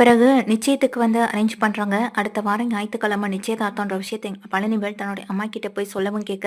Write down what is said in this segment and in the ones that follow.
பிறகு நிச்சயத்துக்கு வந்து அரேஞ்ச் பண்ணுறாங்க அடுத்த வாரம் ஞாயிற்றுக்கிழமை நிச்சயதார்த்தம்ன்ற விஷயத்தை பழனிவேல் தன்னுடைய அம்மா கிட்ட போய் சொல்லவும் கேட்க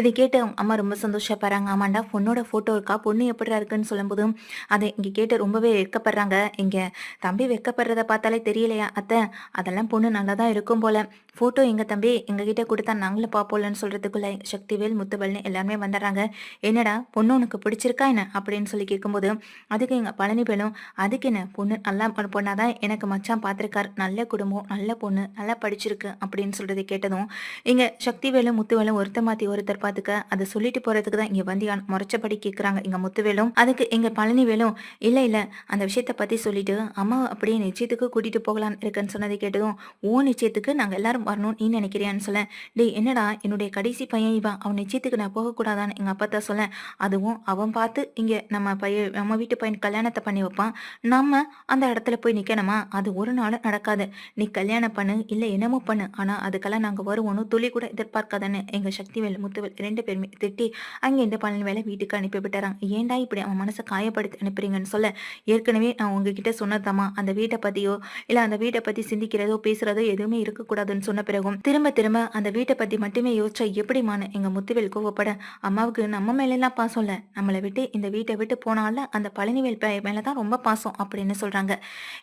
இதை கேட்டு அவங்க அம்மா ரொம்ப சந்தோஷப்படுறாங்க. ஆமாண்டா பொண்ணோட ஃபோட்டோ இருக்கா? பொண்ணு எப்படி இருக்குன்னு சொல்லும்போது அதை இங்கே கேட்டு ரொம்பவே வெட்கப்படுறாங்க. இங்கே தம்பி வெக்கப்படுறத பார்த்தாலே தெரியலையா அத்தை? அதெல்லாம் பொண்ணு நல்லா தான் இருக்கும் போல. ஃபோட்டோ எங்கள் தம்பி? எங்ககிட்ட கொடுத்தா நாங்களும் பார்ப்போம்லன்னு சொல்கிறதுக்குள்ள சக்திவேல் முத்துவேல்னு எல்லாருமே வந்துடுறாங்க. என்னடா பொண்ணு உனக்கு பிடிச்சிருக்கா என்ன? அப்படின்னு சொல்லி கேட்கும்போது அதுக்கு எங்கள் பழனிவேலும் அதுக்கு என்ன? பொண்ணு நல்லா பொண்ணாக தான் எனக்கு மச்சான் பார்த்துருக்கார் நல்ல குடும்பம் நல்ல பொண்ணு நல்லா படிச்சிருக்கு அப்படின்னு சொல்கிறத கேட்டதும் இங்கே சக்திவேலும் முத்துவேலும் ஒருத்தர் மாற்றி ஒருத்தர் பார்த்துக்க அதை சொல்லிட்டு போகிறதுக்கு தான் இங்கே வந்தியான் முறைச்சபடி கேட்குறாங்க எங்கள் முத்துவேலும் அதுக்கு எங்கள் பழனிவேலும் இல்லை இல்லை அந்த விஷயத்தை பற்றி சொல்லிட்டு அம்மா அப்படியே நிச்சயத்துக்கு கூட்டிகிட்டு போகலான்னு இருக்குன்னு சொன்னதை கேட்டதும் ஓ நிச்சயத்துக்கு நாங்கள் எல்லாரும் வரணும் நீ நினைக்கிறியான்னு சொல்ல டேய் என்னடா என்னுடைய கடைசி பையன் இவன் அவன் நிச்சயத்துக்கு நான் போகக்கூடாதான்னு எங்கள் அப்பா தான் சொல்ல அதுவும் அவன் பார்த்து இங்கே நம்ம பையன் நம்ம வீட்டு பையன் கல்யாணத்தை பண்ணி வைப்பான் நம்ம அந்த இடத்துல போய் நிற்கணுமா அது ஒரு நாளும் நடக்காது. நீ கல்யாணம் பண்ணு இல்லை என்னமோ பண்ணு. ஆனால் அதுக்கெல்லாம் நாங்கள் வருவோன்னு துளி கூட எதிர்பார்க்காதன்னு எங்கள் சக்திவேல் முத்துவேல் ரெண்டு பேருமே திட்டி அங்கே இந்த பழனி வேலை வீட்டுக்கு அனுப்பி விட்டுறாங்க. ஏன்டா இப்படி அவன் மனசை காயப்படுத்தி அனுப்புறீங்கன்னு சொல்ல ஏற்கனவே நான் உங்ககிட்ட சொன்னதாமா அந்த வீட்டை பற்றியோ இல்லை அந்த வீட்டை பற்றி சிந்திக்கிறதோ பேசுகிறதோ எதுவுமே இருக்கக்கூடாதுன்னு சொன்ன பிறகும் திரும்ப திரும்ப அந்த வீட்டை பற்றி மட்டுமே யோசிச்சா எப்படிமான்னு எங்கள் முத்துவேல் கோவப்பட அம்மாவுக்கு நம்ம மேலெல்லாம் பாசம் இல்லை. நம்மளை விட்டு இந்த வீட்டை விட்டு போனால அந்த பழனிவேல் மேலே தான் ரொம்ப பாசம் அப்படின்னு சொல்கிறாங்க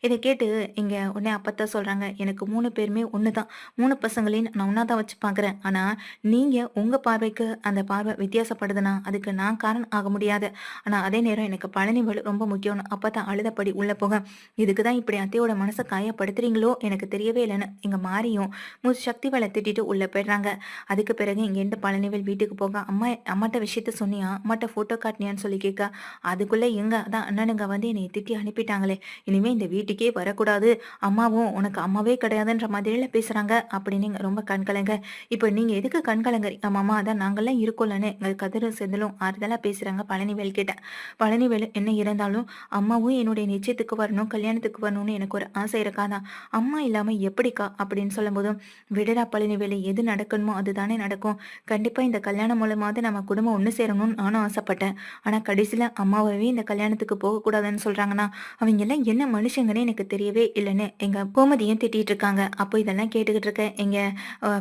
இதை கேட்டு இங்கே உடனே அப்பத்தா சொல்கிறாங்க எனக்கு மூணு பேருமே ஒன்று தான் மூணு பசங்களையும் நான் ஒன்றா தான் வச்சு பார்க்குறேன் ஆனால் நீங்கள் உங்கள் பார்வைக்கு அந்த பார்வை வித்தியாசப்படுதுன்னா அதுக்கு நான் காரணம் ஆக முடியாது. ஆனால் அதே நேரம் எனக்கு பழனிவேல் ரொம்ப முக்கியம்னு அப்போ தான் அழுதப்படி உள்ளே போக. இதுக்கு தான் இப்படி அத்தையோட மனசை காயப்படுத்துறீங்களோ எனக்கு தெரியவே இல்லைன்னு இங்கே மாறியும் மு சக்தி வேலை திட்டிட்டு உள்ளே போயிடுறாங்க. அதுக்கு பிறகு இங்கேருந்து பழனிவேல் வீட்டுக்கு போக அம்மா அம்மாட்ட விஷயத்த சொன்னியா? அம்மாட்ட ஃபோட்டோ காட்டினியான்னு சொல்லி கேட்க அதுக்குள்ளே எங்க அதான் அண்ணனுங்க வந்து என்னை திட்டி அனுப்பிட்டாங்களே. இனிமே இந்த வீட்டுக்கே வர வரக்கூடாது. அம்மாவும் உனக்கு அம்மாவே கிடையாதுன்ற மாதிரியில பேசுறாங்க. அப்படின்னு ரொம்ப கண்கலங்க இப்போ நீங்க எதுக்கு கண்கலங்க அம்மா தான் நாங்கெல்லாம் இருக்கோம்லன்னு எங்கள் கதிரும் செந்திலும் ஆறுதலா பேசுறாங்க பழனிவேல் கிட்ட. பழனிவேல் என்ன இருந்தாலும் அம்மாவும் என்னுடைய நிச்சயத்துக்கு வரணும் கல்யாணத்துக்கு வரணும்னு எனக்கு ஒரு ஆசை இருக்காதான் அம்மா இல்லாம எப்படிக்கா? அப்படின்னு சொல்லும்போதும் விடடா பழனிவேலு எது நடக்கணுமோ அதுதானே நடக்கும். கண்டிப்பா இந்த கல்யாணம் மூலமாவது நம்ம குடும்பம் ஒன்று சேரணும்னு நானும் ஆசைப்பட்டேன். ஆனா கடைசியில அம்மாவே இந்த கல்யாணத்துக்கு போகக்கூடாதுன்னு சொல்றாங்கன்னா அவங்க எல்லாம் என்ன மனுஷங்கன்னு எனக்கு தெரியவே இல்லைன்னு எங்க கோமதியும் திட்டிட்டு இருக்காங்க. அப்போ இதெல்லாம் கேட்டுக்கிட்டு இருக்க எங்க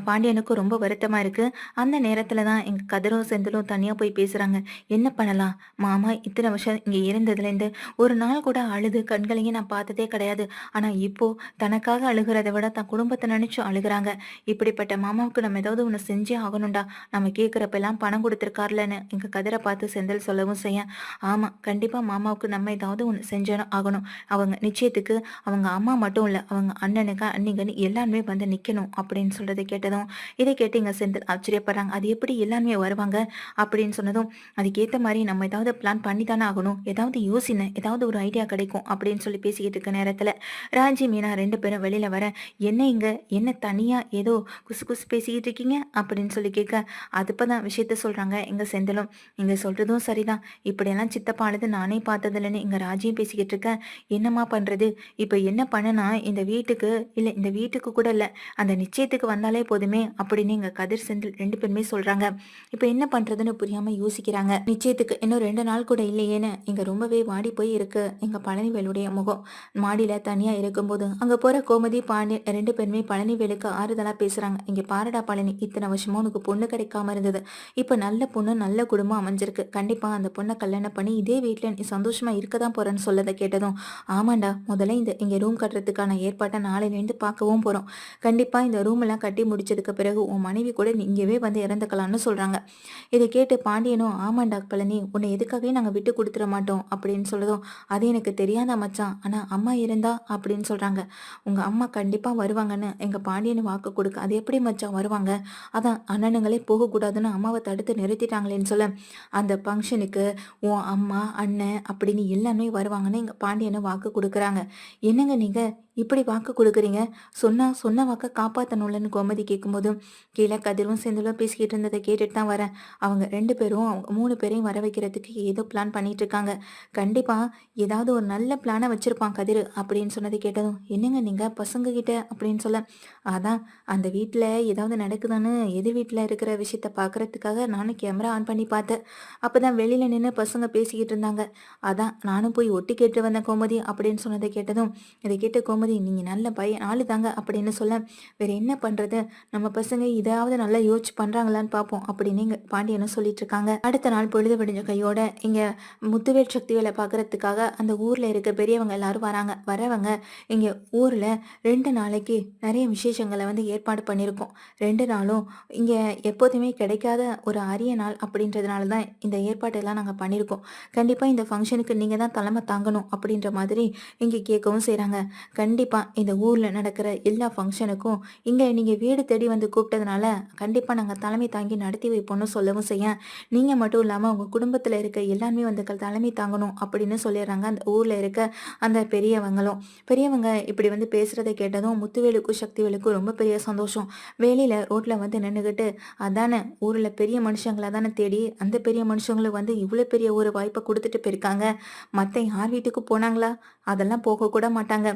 பாண்டியனுக்கும் ரொம்ப வருத்தமா இருக்கு. அந்த நேரத்துல தான் எங்க கதிரும் செந்திலும் தனியா போய் பேசுறாங்க. என்ன பண்ணலாம்? மாமா இத்தனை வருஷம் இங்க இருந்ததுலேருந்து ஒரு நாள் கூட அழுது கண்களையும் நான் பார்த்ததே கிடையாது. ஆனா இப்போ தனக்காக அழுகிறத விட தன் குடும்பத்தை நினைச்சு அழுகுறாங்க. இப்படிப்பட்ட மாமாவுக்கு நம்ம ஏதாவது ஒன்று செஞ்சே ஆகணும்டா. நம்ம கேட்குறப்பெல்லாம் பணம் கொடுத்துருக்காருலன்னு எங்க கதிரை பார்த்து செந்தல் சொல்லவும் செய்ய. ஆமா கண்டிப்பா மாமாவுக்கு நம்ம ஏதாவது ஒன்று செஞ்சே ஆகணும். அவங்க நிச்சயத்துக்கு அவங்க அம்மா மட்டும் இல்லை அவங்க அண்ணனுக்கு அன்னிக்கன்னு எல்லாருமே வந்து நிற்கணும் அப்படின்னு சொல்றதை கேட்டதும் இதை கேட்டு இங்கே செந்தில் ஆச்சரியப்படுறாங்க. அது எப்படி எல்லாருமே வருவாங்க அப்படின்னு சொன்னதும் அதுக்கேற்ற மாதிரி நம்ம ஏதாவது பிளான் பண்ணி தானே ஆகணும். ஏதாவது யோசின ஏதாவது ஒரு ஐடியா கிடைக்கும் அப்படின்னு சொல்லி பேசிக்கிட்டு இருக்க நேரத்தில் ராஜி மீனா ரெண்டு பேரும் வெளியில் வர என்ன இங்கே? என்ன தனியாக ஏதோ குசு குசு பேசிக்கிட்டு இருக்கீங்க? அப்படின்னு சொல்லி கேட்க அதுப்போ தான் விஷயத்த சொல்கிறாங்க எங்கள் செந்திலும் இங்கே சொல்கிறதும் சரிதான். இப்படியெல்லாம் சித்தப்பானது நானே பார்த்ததில்லன்னு இங்கே ராஜியும் பேசிக்கிட்டு இருக்கேன் என்னம்மா பண்ணுறது இப்போ என்ன பண்ணனா இந்த வீட்டுக்கு இல்லை இந்த வீட்டுக்கு கூட இல்லை அந்த நிச்சயத்துக்கு வந்தாலே போதுமே அப்படின்னு எங்கள் கதிர் செந்தில் ரெண்டு பேருமே சொல்கிறாங்க இப்போ என்ன பண்ணுறதுன்னு புரியாமல் யோசிக்கிறாங்க. நிச்சயத்துக்கு இன்னும் ரெண்டு நாள் கூட இல்லையேன்னு இங்கே ரொம்பவே வாடி போய் இருக்கு. எங்கள் பழனிவேலுடைய முகம் மாடியில் தனியாக இருக்கும்போது அங்கே போகிற கோமதி பாண்டியன் ரெண்டு பேருமே பழனிவேலுக்கு ஆறுதலாக பேசுகிறாங்க இங்கே பாரடா பழனி இத்தனை வருஷமா உனக்கு பொண்ணு கிடைக்காம இருந்தது. இப்போ நல்ல பொண்ணு நல்ல குடும்பம் அமைஞ்சிருக்கு. கண்டிப்பாக அந்த பொண்ணை கல்யாணம் பண்ணி இதே வீட்டில் நீ சந்தோஷமா இருக்க தான் போகிறேன்னு சொல்லதை கேட்டதும் ஆமாண்டா முதல்ல இந்த இங்கே ரூம் கட்டுறதுக்கான ஏற்பாட்டை நாளையிலேருந்து பார்க்கவும் போகிறோம் கண்டிப்பாக இந்த ரூம் எல்லாம் கட்டி முடிச்சதுக்கு பிறகு உன் மனைவி கூட நீ இங்கேவே வந்து இறந்துக்கலாம்னு சொல்கிறாங்க இதை கேட்டு பாண்டியனும் ஆமாண்டா பழனி உன்னை எதுக்காகவே நாங்கள் விட்டு கொடுத்துட மாட்டோம் அப்படின்னு சொல்கிறதும் அது எனக்கு தெரியாத மச்சான்? ஆனால் அம்மா இருந்தா? அப்படின்னு சொல்கிறாங்க உங்கள் அம்மா கண்டிப்பாக வருவாங்கன்னு எங்கள் பாண்டியனு வாக்கு கொடுக்க அது எப்படி மச்சான் வருவாங்க? அதான் அண்ணனுங்களே போகக்கூடாதுன்னு அம்மாவை தடுத்து நிறுத்திட்டாங்களேன்னு சொல்ல. அந்த ஃபங்க்ஷனுக்கு உன் அம்மா அண்ணன் அப்படின்னு எல்லாமே வருவாங்கன்னு எங்கள் பாண்டியனை வாக்கு கொடுக்குறாங்க. என்னங்க நீங்கள் இப்படி வாக்கு கொடுக்குறீங்க? சொன்னால் சொன்ன வாக்கை காப்பாற்றணும்லன்னு கோமதி கேட்கும்போதும் கீழே கதிரும் செந்திலும் பேசிக்கிட்டு இருந்ததை கேட்டுட்டு தான் வரேன். அவங்க ரெண்டு பேரும் அவங்க மூணு பேரையும் வர வைக்கிறதுக்கு ஏதோ பிளான் பண்ணிட்டு இருக்காங்க. கண்டிப்பாக ஏதாவது ஒரு நல்ல பிளானை வச்சிருப்பான் கதிர் அப்படின்னு சொன்னதை கேட்டதும் என்னங்க நீங்கள் பசங்க கிட்ட? அப்படின்னு சொல்ல அதான் அந்த வீட்டில் ஏதாவது நடக்குதான்னு எதிர் வீட்டில் இருக்கிற விஷயத்த பார்க்கறதுக்காக நானும் கேமரா ஆன் பண்ணி பார்த்தேன். அப்போ தான் வெளியில் நின்று பசங்க பேசிக்கிட்டு இருந்தாங்க. அதான் நானும் போய் ஒட்டி கேட்டு வந்தேன் கோமதி அப்படின்னு சொன்னதை கேட்டதும் இதை கேட்டு கோமதி நீங்கள் நல்ல பையன் ஆளு தாங்க அப்படின்னு சொல்ல வேற என்ன பண்ணுறது நம்ம பசங்க இதாவது நல்லா யோசிச்சு பண்ணுறாங்களான்னு பார்ப்போம் அப்படின்னு இங்கே பாண்டியனும் சொல்லிட்டு இருக்காங்க. அடுத்த நாள் பொழுது விடிஞ்ச கையோட இங்கே முத்துவேல் சக்திகளை பார்க்கறதுக்காக அந்த ஊரில் இருக்க பெரியவங்க எல்லாரும் வராங்க. வரவங்க இங்கே ஊரில் ரெண்டு நாளைக்கு நிறைய விசேஷங்களை வந்து ஏற்பாடு பண்ணியிருக்கோம் ரெண்டு நாளும் இங்கே எப்போதுமே கிடைக்காத ஒரு அரிய நாள் அப்படின்றதுனால தான் இந்த ஏற்பாட்டெல்லாம் நாங்கள் பண்ணியிருக்கோம் கண்டிப்பாக இந்த ஃபங்க்ஷனுக்கு நீங்கள் தான் தலைமை தாங்கணும் அப்படின்ற மாதிரி இங்கே கேட்கவும் செய்கிறாங்க கண்டிப்பாக இந்த ஊரில் நடக்கிற எல்லா ஃபங்க்ஷனுக்கும் இங்கே நீங்கள் வீடு தேடி வந்து கூப்பிட்டதுனால கண்டிப்பாக நாங்கள் தலைமை தாங்கி நடத்தி வைப்போம்னு சொல்லவும் செய்ய. நீங்கள் மட்டும் இல்லாமல் உங்கள் குடும்பத்தில் இருக்க எல்லாருமே வந்து தலைமை தாங்கணும் அப்படின்னு சொல்லிடுறாங்க அந்த ஊரில் இருக்க அந்த பெரியவங்களும். பெரியவங்க இப்படி வந்து பேசுகிறத கேட்டதும் முத்துவேலுக்கும் சக்திவேலுக்கும் ரொம்ப பெரிய சந்தோஷம். வேலையில் ரோட்டில் வந்து நின்றுக்கிட்டு அதானே ஊரில் பெரிய மனுஷங்களை தானே தேடி அந்த பெரிய மனுஷங்களுக்கு வந்து இவ்வளோ பெரிய ஒரு வாய்ப்பை கொடுத்துட்டு போயிருக்காங்க. மற்ற யார் வீட்டுக்கு போனாங்களா? அதெல்லாம் போகக்கூட மாட்டாங்க.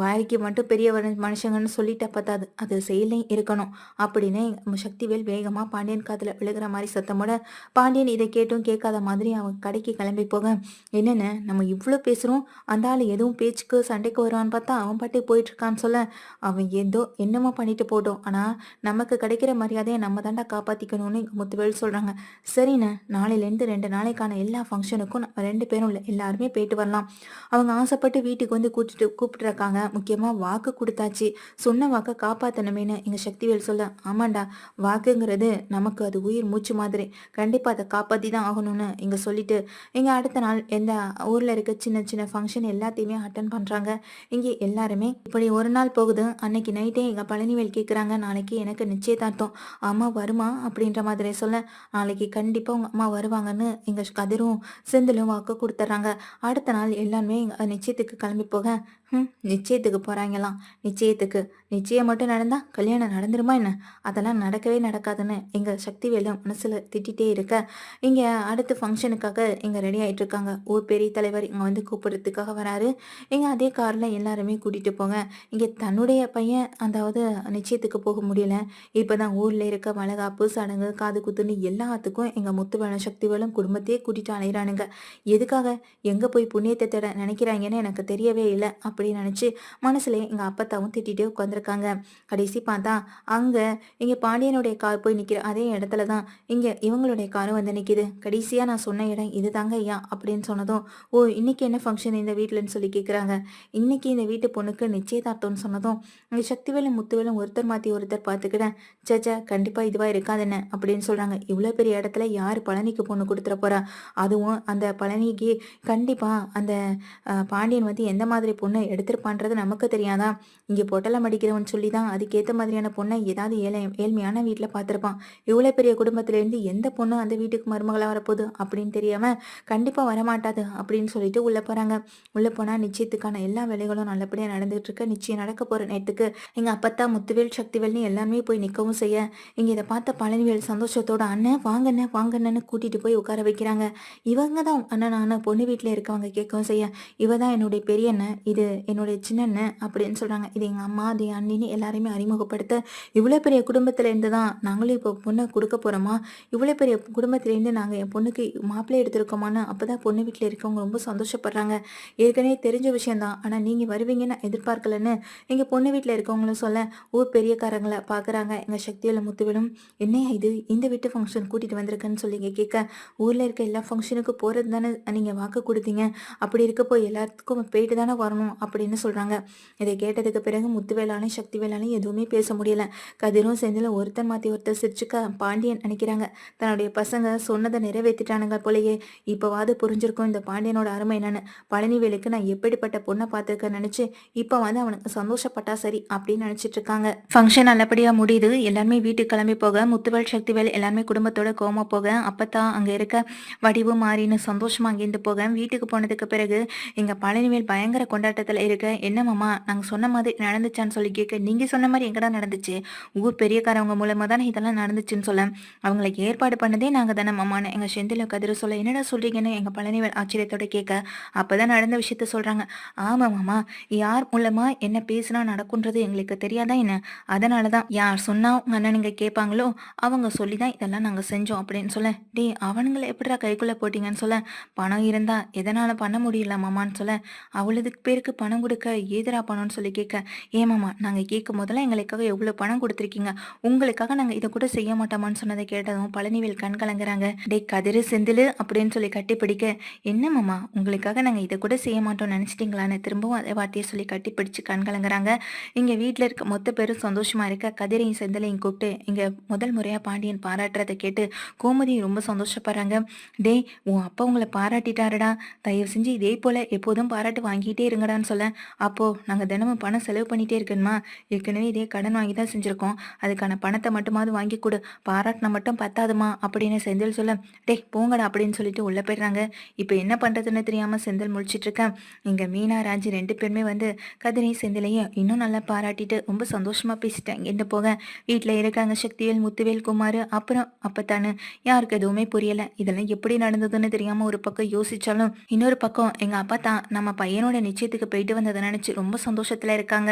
வாய்க்கு மட்டும் பெரிய மனுஷங்கன்னு சொல்லிட்ட பத்தாது. அது செயலையும் இருக்கணும். அப்படின்னு சக்திவேல் வேகமாக பாண்டியன் காதில் விழுகிற மாதிரி சத்தமோட பாண்டியன் இதை கேட்டும் கேட்காத மாதிரி அவன் கடைக்கு கிளம்பி போக. என்னென்ன? நம்ம இவ்வளோ பேசுகிறோம் அந்த ஆள் எதுவும் பேச்சுக்கு சண்டைக்கு வருவான்னு பார்த்தா அவன் பாட்டே போயிட்டு இருக்கான்னு சொல்ல. அவன் ஏதோ என்னமோ பண்ணிட்டு போட்டோம். ஆனால் நமக்கு கிடைக்கிற மரியாதையை நம்ம தாண்டா காப்பாற்றிக்கணும்னு எங்கள் முத்துவேல் சொல்கிறாங்க சரிண்ணே நாளையிலேருந்து ரெண்டு நாளைக்கான எல்லா ஃபங்க்ஷனுக்கும் நம்ம ரெண்டு பேரும் இல்லை எல்லாருமே போயிட்டு வரலாம். அவங்க ஆசைப்பட்டு வீட்டுக்கு வந்து கூட்டிட்டு கூப்பிட்டுருக்காங்க. முக்கியமாக வாக்கு கொடுத்தாச்சு. சொன்ன வாக்கை காப்பாற்றணுமேனு எங்கள் சக்திவேல் சொல்ல ஆமாண்டா வாக்குங்கிறது நமக்கு அது உயிர் மூச்சு மாதிரி. கண்டிப்பாக அதை காப்பாற்றி தான் ஆகணும்னு இங்கே சொல்லிட்டு இங்கே அடுத்த நாள் எந்த ஊரில் இருக்க சின்ன சின்ன ஃபங்க்ஷன் எல்லாத்தையுமே அட்டன் பண்ணுறாங்க இங்கே எல்லாருமே இப்படி ஒரு நாள் போகுது அன்னைக்கு நைட்டே எங்கள் பழனிவேல் கேட்குறாங்க நாளைக்கு எனக்கு நிச்சயதார்த்தம். அம்மா வருமா? அப்படின்ற மாதிரி சொல்ல நாளைக்கு கண்டிப்பாக உங்கள் அம்மா வருவாங்கன்னு எங்கள் கதிரும் செந்திலும் வாக்கு கொடுத்துட்றாங்க அடுத்த நாள் எல்லாருமே நிச்சயத்துக்கு வீட்டுக்கு கிளம்பி போக ம் நிச்சயத்துக்கு போகிறாங்களாம் நிச்சயத்துக்கு. நிச்சயம் மட்டும் நடந்தால் கல்யாணம் நடந்துருமா என்ன? அதெல்லாம் நடக்கவே நடக்காதுன்னு எங்கள் சக்திவேலு மனசில் திட்டிகிட்டே இருக்க. இங்கே அடுத்த ஃபங்க்ஷனுக்காக இங்கே ரெடி ஆயிட்டு இருக்காங்க. ஊர் பெரிய தலைவர் இங்கே வந்து கூப்பிடுறதுக்காக வராரு. இங்கே அதே காரில் எல்லாருமே கூட்டிகிட்டு போங்க. இங்கே தன்னுடைய பையன் அதாவது நிச்சயத்துக்கு போக முடியல. இப்போ தான் ஊரில் இருக்க வளகாப்பு சடங்கு காது குத்துன்னு எல்லாத்துக்கும் எங்கள் முத்துவேலும் சக்திவேலும் குடும்பத்தையே கூட்டிகிட்டு அலையிறானுங்க. எதுக்காக? எங்கே போய் புண்ணியத்தை தேட நினைக்கிறாங்கன்னு எனக்கு தெரியவே இல்லை. அப்படின்னு நினச்சி மனசுல எங்கள் அப்பத்தாவும் திட்டிகிட்டே உட்காந்துருக்காங்க கடைசி பார்த்தா அங்கே இங்கே பாண்டியனுடைய கார் போய் நிற்கிற அதே இடத்துல தான் இங்கே இவங்களுடைய காரும் வந்து நிற்கிது கடைசியாக நான் சொன்ன இடம் இது தாங்க ஐயா அப்படின்னு சொன்னதும் ஓ இன்னைக்கு என்ன ஃபங்க்ஷன் இந்த வீட்டிலன்னு சொல்லி கேட்குறாங்க இன்னைக்கு இந்த வீட்டு பொண்ணுக்கு நிச்சயதார்த்தம்னு சொன்னதும் இங்கே சக்திவேலும் முத்துவேலும் ஒருத்தர் மாற்றி ஒருத்தர் பார்த்துக்கிட்டேன் சேச்சா கண்டிப்பாக இதுவாக இருக்காதுன்னு அப்படின்னு சொல்கிறாங்க இவ்வளோ பெரிய இடத்துல யார் பழனிக்கு பொண்ணு கொடுத்துட போறா? அதுவும் அந்த பழனிக்கு கண்டிப்பாக அந்த பாண்டியன் வந்து எந்த மாதிரி பொண்ணு எடுத்திருப்பான்றது நமக்கு தெரியாதா? இங்கே பொட்டலம் அடிக்கிறவன் சொல்லி தான் அதுக்கேற்ற மாதிரியான பொண்ணை ஏதாவது ஏழை ஏழ்மையான வீட்டில் பார்த்துருப்பான். இவ்வளோ பெரிய குடும்பத்திலேருந்து எந்த பொண்ணும் அந்த வீட்டுக்கு மருமகளாக வரப்போகுது அப்படின்னு தெரியாமல் கண்டிப்பாக வரமாட்டாது அப்படின்னு சொல்லிட்டு உள்ளே போகிறாங்க உள்ளே போனால் நிச்சயத்துக்கான எல்லா வேலைகளும் நல்லபடியாக நடந்துகிட்டு இருக்கு நிச்சயம் நடக்க போகிற நேரத்துக்கு எங்கள் அப்பத்தா முத்துவேல் சக்திவேல்னு எல்லாருமே போய் நிற்கவும் செய்ய. இங்கே இதை பார்த்த பழனிவேல் சந்தோஷத்தோட அண்ணன் வாங்கண்ணே வாங்கண்ணன்னு கூட்டிகிட்டு போய் உட்கார வைக்கிறாங்க. இவங்க தான் அண்ணன் அண்ணன் பொண்ணு வீட்டில் இருக்கவங்க கேட்கவும் செய்ய. இவ தான் என்னுடைய பெரிய அண்ணன் இது என்னுடைய சின்ன அண்ணன் அப்படின்னு சொல்கிறாங்க இது எங்கள் அம்மா அது என் அண்ணின்னு எல்லாரையுமே அறிமுகப்படுத்த இவ்வளோ பெரிய குடும்பத்துலேருந்து தான் நாங்களும் இப்போ பொண்ணை கொடுக்க போகிறோமா இவ்வளோ பெரிய குடும்பத்துலேருந்து நாங்கள் என் பொண்ணுக்கு மாப்பிள்ளை எடுத்திருக்கோமான்னு அப்போ தான் பொண்ணு வீட்டில் இருக்கவங்க ரொம்ப சந்தோஷப்படுறாங்க. ஏற்கனவே தெரிஞ்ச விஷயந்தான் ஆனால் நீங்கள் வருவீங்கன்னு எதிர்பார்க்கலன்னு எங்கள் பொண்ணு வீட்டில் இருக்கவங்களும் சொல்ல ஊர் பெரியக்காரங்களை பார்க்குறாங்க எங்கள் சக்தியில் முத்துவிலும் என்னையா இது? இந்த வீட்டு ஃபங்க்ஷன் கூட்டிகிட்டு வந்திருக்கேன்னு சொல்லி கேட்க ஊரில் இருக்க எல்லா ஃபங்க்ஷனுக்கும் போகிறது தானே நீங்கள் வாக்கு கொடுத்தீங்க? அப்படி இருக்கப்போ எல்லாத்துக்கும் போயிட்டு தானே வரணும்? அப்படின்னு சொல்கிறாங்க இதை கேட்டதுக்கு பிறகு முத்துவேலாலையும் சக்திவேலாலையும் எதுவுமே பேச முடியல. கதிரும் செந்திலும் ஒருத்தர் மாற்றி ஒருத்தர் சிரிச்சுக்க பாண்டியன் நினைக்கிறாங்க. தன்னுடைய பசங்க சொன்னதை நிறைவேற்றிட்டானுங்க போலயே. இப்போவாது புரிஞ்சிருக்கும் இந்த பாண்டியனோட அருமை என்னன்னு. பழனிவேலுக்கு நான் எப்படிப்பட்ட பொண்ணை பார்த்துருக்க நினச்சி இப்போ வந்து அவனுக்கு சந்தோஷப்பட்டா சரி அப்படின்னு நினச்சிட்டு இருக்காங்க. ஃபங்க்ஷன் நல்லபடியாக முடியுது. எல்லாருமே வீட்டுக்கு கிளம்பி போக முத்துவேல் சக்திவேல் எல்லாருமே குடும்பத்தோட கோமா போக அப்பத்தான் அங்கே இருக்க வடிவு மாறின்னு சந்தோஷமா அங்கேருந்து போக வீட்டுக்கு போனதுக்கு பிறகு எங்கள் பழனிவேல் பயங்கர கொண்டாட்டத்தில் இருக்க என்ன நாங்கள் சொன்ன மாதிரி நடந்துச்சான்னு சொல்லி கேட்க நீங்கள் சொன்ன மாதிரி எங்கடா நடந்துச்சு? ஊர் பெரியக்காரவங்க மூலமாக தானே இதெல்லாம் நடந்துச்சுன்னு சொல்ல. அவங்களுக்கு ஏற்பாடு பண்ணதே நாங்கள் தானே மாமான்னு எங்கள் செந்தில கதிர சொல்ல என்னடா சொல்கிறீங்கன்னு எங்கள் பழனிவேல் ஆச்சரியத்தோட கேட்க அப்போ தான் நடந்த விஷயத்த சொல்கிறாங்க ஆமாம் மாமா யார் மூலமாக என்ன பேசினா நடக்குன்றது எங்களுக்கு தெரியாதா என்ன? அதனால தான் யார் சொன்னால் உங்கள் அண்ணனுங்க கேட்பாங்களோ அவங்க சொல்லி தான் இதெல்லாம் நாங்கள் செஞ்சோம் அப்படின்னு சொல்ல. டேய் அவனுங்களை எப்படிடா கைக்குள்ளே போட்டிங்கன்னு சொல்ல. பணம் இருந்தால் எதனால் பண்ண முடியல மாமான்னு சொல்ல. அவ்வளோதுக்கு பேருக்கு பணம் பணம் கொடுக்க ஏதுடா பணம்னு சொல்லி கேட்க ஏமாமா நாங்கள் கேட்கும் போதெல்லாம் எங்களுக்காக எவ்வளோ பணம் கொடுத்துருக்கீங்க? உங்களுக்காக நாங்கள் இதை கூட செய்ய மாட்டோமான்னு சொன்னதை கேட்டதும் பழனிவேல் கண் கலங்குறாங்க. டே கதிரு செந்தில் அப்படின்னு சொல்லி கட்டிப்பிடிக்க என்ன மாமா உங்களுக்காக நாங்கள் இதை கூட செய்ய மாட்டோம்னு நினச்சிட்டிங்களான்னு திரும்பவும் அதே வார்த்தையை சொல்லி கட்டிப்பிடிச்சு கண் கலங்குறாங்க. இங்கே வீட்டில் இருக்க மொத்த பேரும் சந்தோஷமாக இருக்க கதிரையும் செந்திலையும் கூப்பிட்டு இங்கே முதல் முறையாக பாண்டியன் பாராட்டுறதை கேட்டு கோமதி ரொம்ப சந்தோஷப்படுறாங்க. டேய் உன் அப்பா உங்களை பாராட்டிட்டாருடா. தயவு செஞ்சு இதே போல் எப்போதும் பாராட்டு வாங்கிட்டே இருங்கடான்னு சொல்லி அப்போது நாங்கள் தினமும் பணம் செலவு பண்ணிகிட்டே இருக்கணுமா? ஏற்கனவே இதே கடன் வாங்கி தான் செஞ்சுருக்கோம். அதுக்கான பணத்தை மட்டுமாவது வாங்கி கொடு. பாராட்டினா மட்டும் பத்தாதுமா? அப்படின்னு செந்தில் சொல்ல டேய் போங்கடா அப்படின்னு சொல்லிட்டு உள்ளே போயிடுறாங்க. இப்போ என்ன பண்ணுறதுன்னு தெரியாமல் செந்தில் முழிச்சிட்டு இருக்கேன் இங்கே மீனா ராஜி ரெண்டு பேருமே வந்து கதிரை செந்திலையும் இன்னும் நல்லா பாராட்டிட்டு ரொம்ப சந்தோஷமாக பேசிட்டாங்க. இங்கே போக வீட்டில் இருக்காங்க சக்திவேல் முத்துவேல் குமார் அப்புறம் அப்பத்தானு யாருக்கு எதுவுமே புரியலை. இதெல்லாம் எப்படி நடந்ததுன்னு தெரியாமல் ஒரு பக்கம் யோசிச்சாலும் இன்னொரு பக்கம் எங்கள் அப்பா தான் நம்ம பையனோட நிச்சயத்துக்கு போயிட்டு வந்ததை நினச்சி ரொம்ப சந்தோஷத்தில் இருக்காங்க.